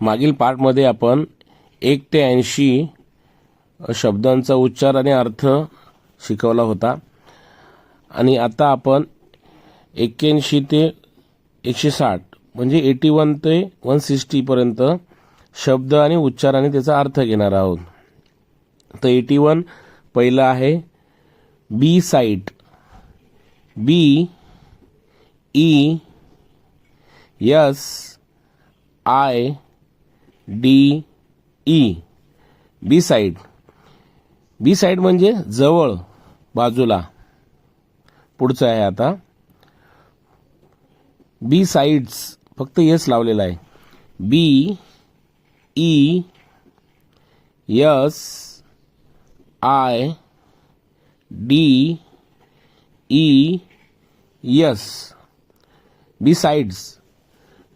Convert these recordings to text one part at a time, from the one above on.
मागील पार्टमध्ये आपण एक ते ऐंशी शब्दांचा उच्चार आणि अर्थ शिकवला होता. आणि आता आपण एक्क्याऐंशी ते एकशे साठ म्हणजे एटी वन ते वन सिक्स्टीपर्यंत शब्द आणि उच्चार आणि त्याचा अर्थ घेणार आहोत. तर एटी वन पहिलं आहे beside B E S I D E. Beside beside म्हणजे जवळ बाजूला. पुढचं आहे आता. बी साईड्स फक्त यस लावलेलं आहे. B E S I D E S besides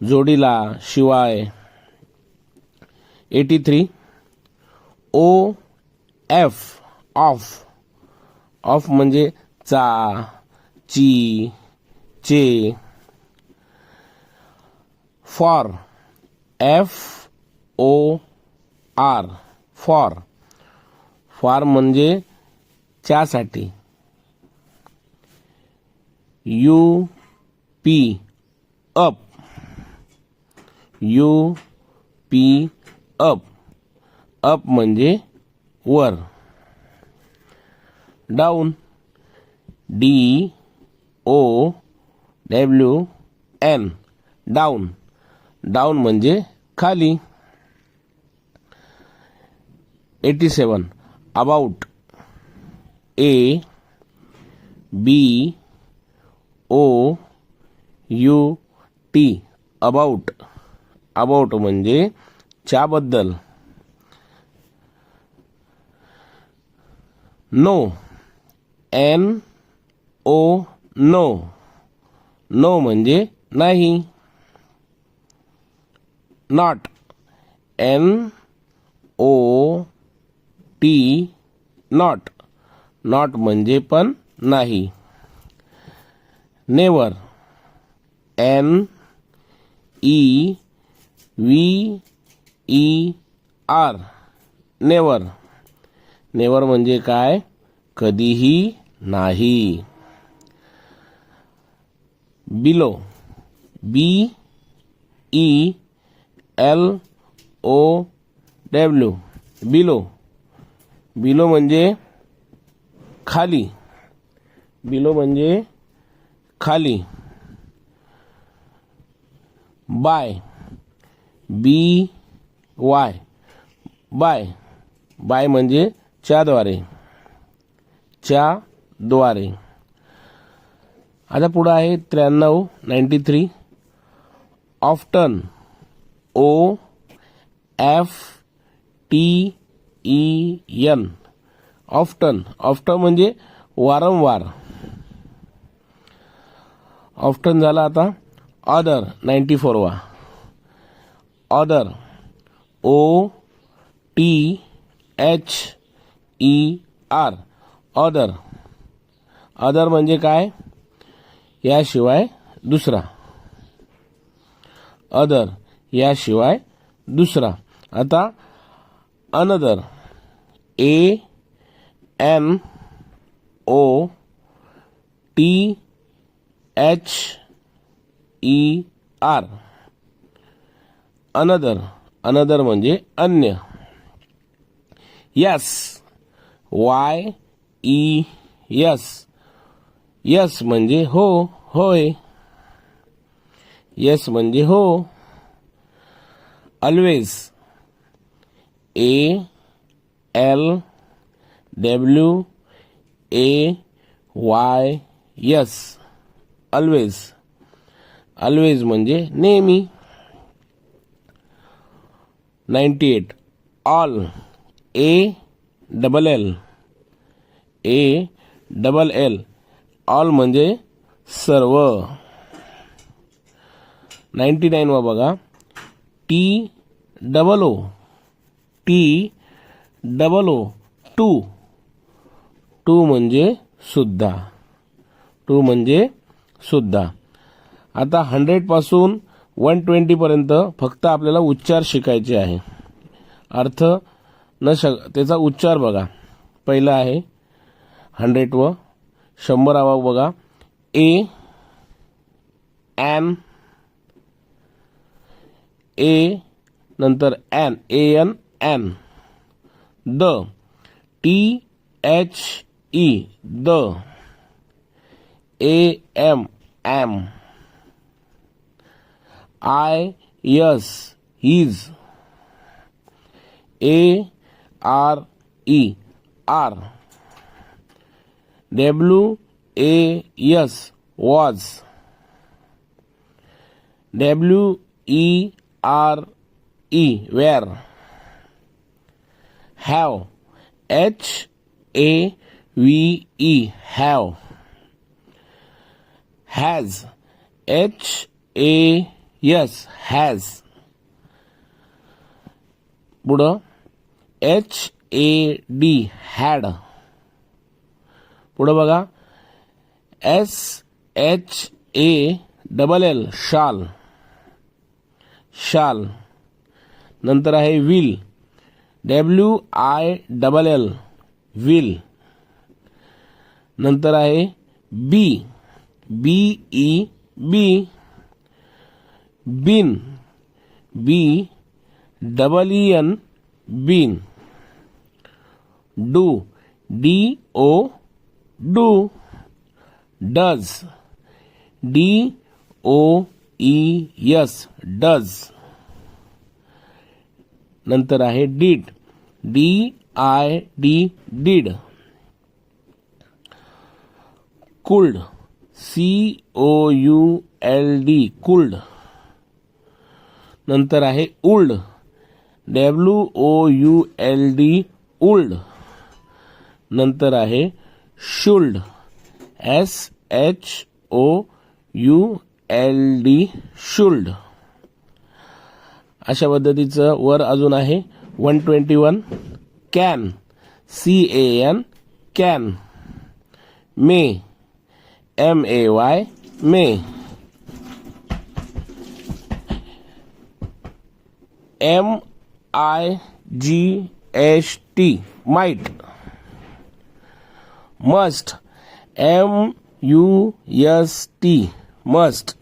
जोडीला शिवाय. Eighty three O F of of म्हणजे चा ची चे. For F O R for for म्हणजे च्यासाठी. U P up U P up up म्हणजे वर. Down D O W N down down म्हणजे खाली. Eighty seven about A B O U T about about म्हणजे च्याबद्दल. No. N. O. No. No म्हणजे नाही. Not. N. O. T. Not. Not म्हणजे पण नाही. Never. N. E. V. E R never never म्हणजे काय? कधीही नाही. Below B E L O W below below म्हणजे खाली. बिलो म्हणजे खाली. By B Y. By. By म्हणजे च्याद्वारे. च्याद्वारे. आता पुढं आहे त्र्याण्णव ninety three often O F T E N often often म्हणजे वारंवार. ऑफ्टन झाला आता. Other ninety फोरवा other O T H E R other other म्हणजे काय? याशिवाय दुसरा. अदर याशिवाय दुसरा. आता another A N O T H E R another another म्हणजे अन्य. Yes Y E S yes म्हणजे हो होय. यस म्हणजे हो. Always A L W A Y S always always म्हणजे नेहमी. Ninety eight. All. A double L. A double L. All म्हणजे सर्व. नाईन्टी नाईन वा बघा. T double O. T double O. Too. Too म्हणजे सुद्धा. टू म्हणजे सुद्धा. आता हंड्रेडपासून वन ट्वेंटीपर्यंत फक्त आपल्याला उच्चार शिकायचे आहे. अर्थ न श त्याचा उच्चार बघा. पहिला आहे हंड्रेड व शंभरावा बघा. ए एन ए नंतर N A N N. The T H E the A M M. I yes his A R E R. W A S was. W E R E where have. H A V E have. Has. H A S has पुढं. H A D had पुढं बघा. S H A double L shall shall नंतर आहे will W I double L will नंतर आहे be B E be been, B, double E, N, been. Do, D, O, do. Does, D, O, E S does. नंतर आहे did, D, I, D, did. Could, C, O, U, L, D, could. नंतर आहे would. W O U L D would. नंतर आहे should. S H O U L D should. अशा पद्धतीचं वर अजून आहे one twenty one can C A N can may M A Y may M I G H T might must M U S T must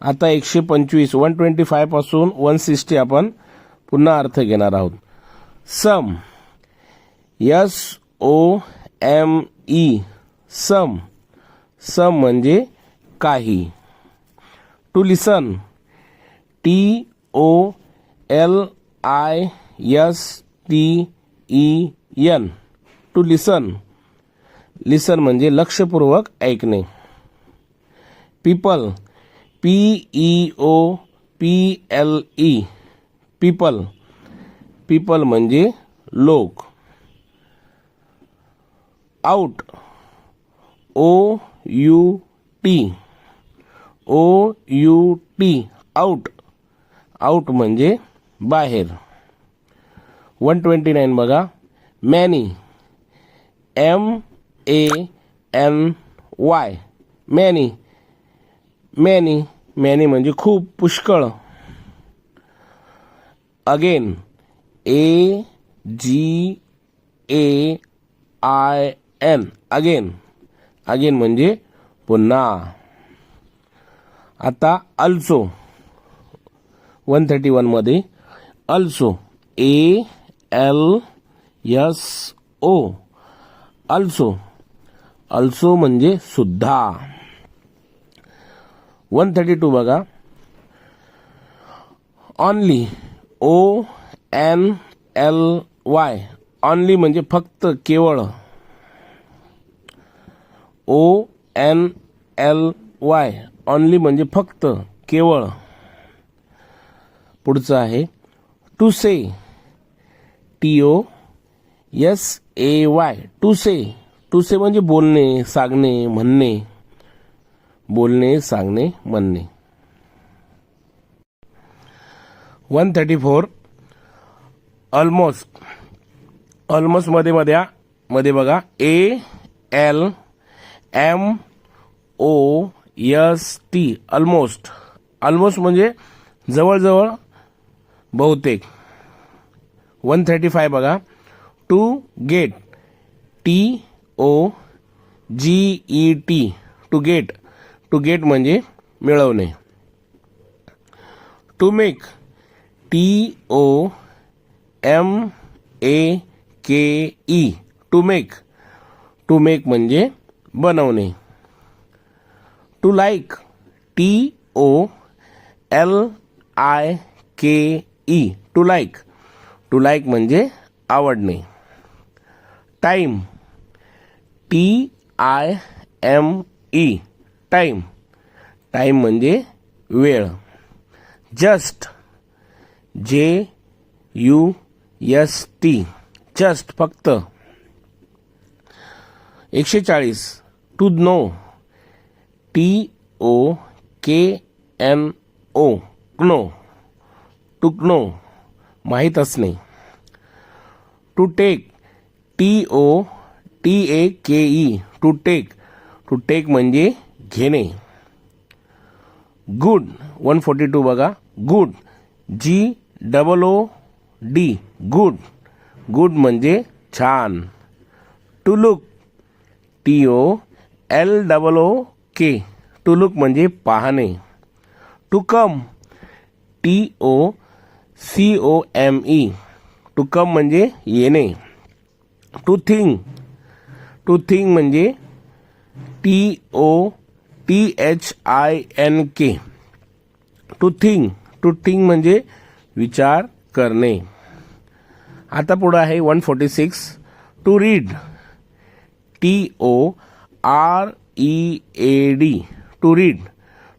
आता एकशे पंचवीस one twenty फायपासून one sixty आपण पुन्हा अर्थ घेणार आहोत. Some. S O M E some. Some म्हणजे काही. To listen T O L I S T E N to listen listen म्हणजे लक्षपूर्वक ऐकणे. People P E O P L E people people म्हणजे लोक. Out O U T O U T out out म्हणजे बाहेर. One twenty nine बघा. Many. M A N Y. Many. Many. Many म्हणजे खूप पुष्कळ. Again. A G A I N. Again. Again म्हणजे पुन्हा. आता अल्सो. वन थर्टी वनमध्ये also A L S O also also म्हणजे सुद्धा. वन थर्टी टू बघा. Only O N L Y only म्हणजे फक्त केवळ. O N L Y only म्हणजे फक्त केवळ. पुढचं आहे. To say T O S A Y. To say to say म्हणजे बोलणे सांगणे म्हणणे. बोलणे सांगणे म्हणणे. One thirty four. ऑलमोस्ट. ऑलमोस्टमध्ये मध्ये मध्ये बघा. A L M O S T. Almost. Almost म्हणजे जवळजवळ बहुतेक. वन थर्टी फाय बघा. To get. T O G E T. To get. To get म्हणजे मिळवणे. To make. T O M A K E. To make. To make म्हणजे बनवणे. To like. T O L I K E to like to like म्हणजे आवडणे. Time T I M E time time म्हणजे वेळ. Just जे you S T just फक्त. एकशे चाळीस to know T O K N O know to know माहीत असणे to take T O T A K E to take to take म्हणजे घेणे. गुड वन फोर्टी टू बघा. Good G double O D good good म्हणजे छान. To look T O L double O K to look म्हणजे पाहणे. To come T O C O M E to come म्हणजे येणे. To think to think म्हणजे T O T H I N K to think to think म्हणजे विचार करणे. आता पुढं आहे one forty six to read T O R E A D to read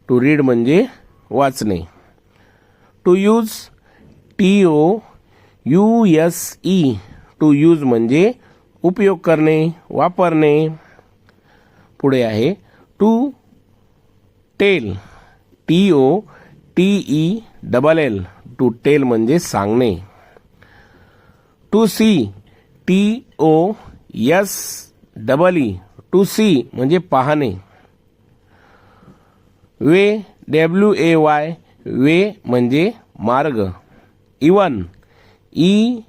to read म्हणजे वाचणे. To use T O U S E to use म्हणजे उपयोग करणे वापरणे. पुढे आहे. To tell T O T E double L to tell म्हणजे सांगणे. To see T O S double E to see म्हणजे पाहणे. Way W A Y way म्हणजे मार्ग. Even E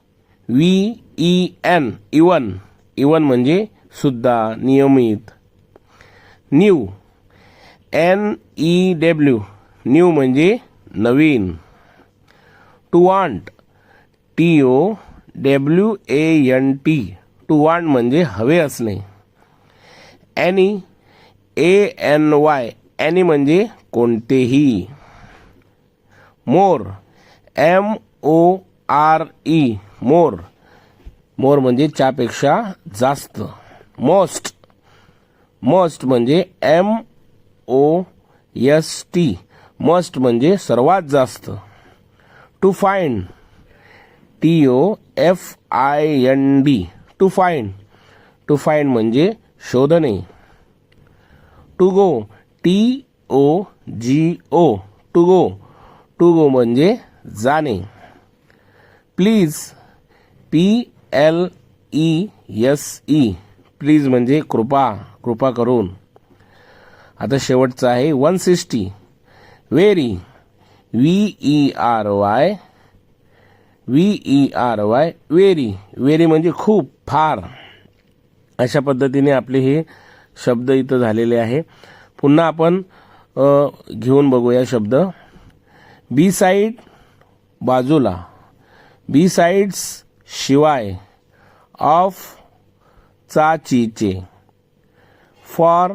V E N even even म्हणजे सुद्धा नियमित. New N E W new म्हणजे नवीन. To want T O W A N T to want म्हणजे हवे असणे. Any A N Y any म्हणजे कोणतेही. More M O R E more. More म्हणजे च्यापेक्षा जास्त. मोस्ट. मस्ट म्हणजे M O S T must म्हणजे सर्वात जास्त. To find. T O F I N D to find. To find म्हणजे शोधणे. To go. T O G O to go. To go म्हणजे जाणे. Please P L E S E. Please म्हणजे कृपा कृपा करून. आता शेवटचं आहे one sixty. Very V E R Y V E R Y very very म्हणजे खूप फार. अशा पद्धतीने आपले हे शब्द इथं झालेले आहे. पुन्हा आपण घेऊन बघूया शब्द. बी साईड बाजूला. बी साईड्स शिवाय ऑफ चाचीचे. फॉर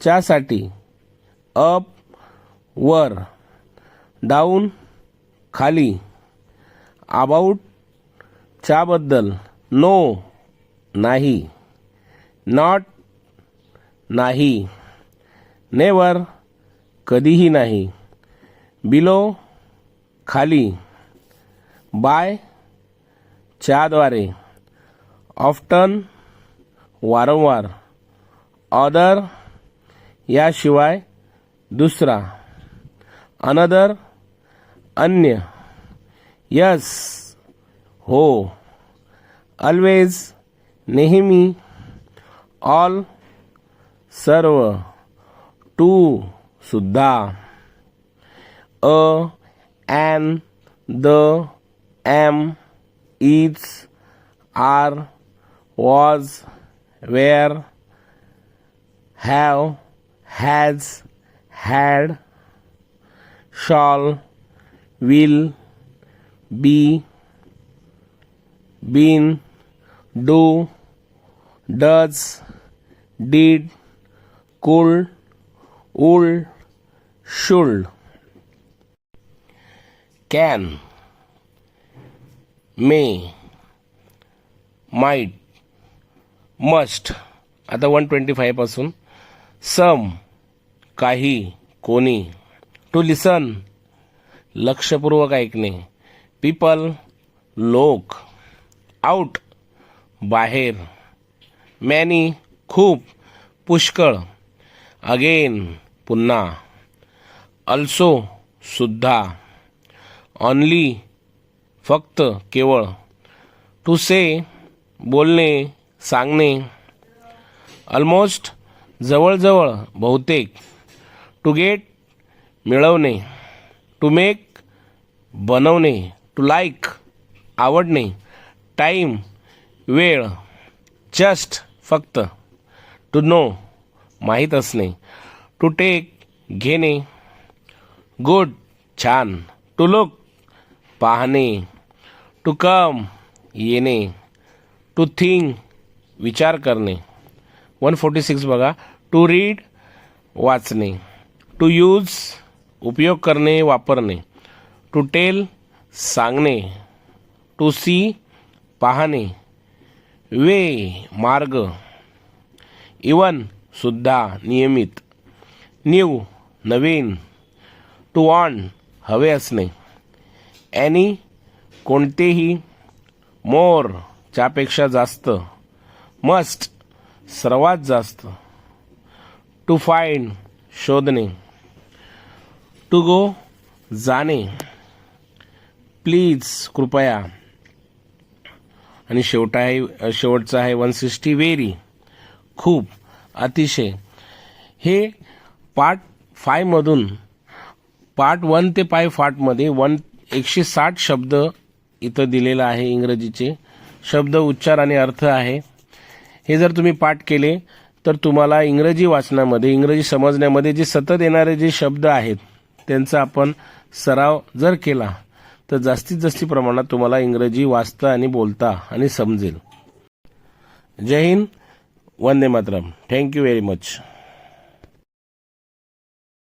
च्यासाठी अप वर. डाऊन खाली. अबाउट च्याबद्दल. नो नाही. नॉट नाही. नेवर कधीही नाही. बिलो खाली. बाय च्याद्वारे. ऑफ्टन वारंवार. ऑदर याशिवाय दुसरा. अनदर अन्य. यस हो. ऑलवेज नेहमी. ऑल सर्व. टू सुद्धा. A an the am, is, are, was, where, have, has, had, shall, will, be, been, do, does, did, could, would, should, can. May might must आता one twenty फायपासून some काही कोणी. To लिसन लक्षपूर्वक ऐकणे. People लोक. Out बाहेर. Many खूप पुष्कळ. अगेन पुन्हा. अल्सो सुद्धा. ऑनली फक्त केवळ टू से बोलणे सांगणे. ऑलमोस्ट जवळजवळ बहुतेक. टू गेट मिळवणे. टू मेक बनवणे. टू लाईक आवडणे. टाईम वेळ जस्ट फक्त. टू नो माहीत असणे. टू टेक घेणे. गुड छान. टू लुक पाहणे. टू कम येणे टू थिंक विचार करणे वन फोर्टी सिक्स बघा टू रीड वाचणे टू यूज उपयोग करणे वापरणे टू टेल सांगणे टू सी पाहणे वे मार्ग। इवन सुद्धा नियमित। New Naveen. टू ऑन हवे असणे। ॲनी कोणतेही मोर च्यापेक्षा जास्त मस्ट सर्वात जास्त टू फाईंड शोधणे टू गो जाणे. प्लीज कृपया. आणि शेवटा आहे शेवटचं आहे वन सिक्स्टी वेरी खूप अतिशय. हे पार्ट फायमधून पार्ट वन ते पाय फाटमध्ये वन एकशे साठ शब्द इथं दिलेलं आहे इंग्रजीचे. शब्द उच्चार आणि अर्थ आहे. हे जर तुम्ही पाठ केले तर तुम्हाला इंग्रजी वाचनामध्ये इंग्रजी समजण्यामध्ये जे सतत येणारे जे शब्द आहेत त्यांचा आपण सराव जर केला तर जास्तीत जास्त प्रमाणात तुम्हाला इंग्रजी वाचता आणि बोलता आणि समजेल. जय हिंद. वंदे Mataram. Thank you very much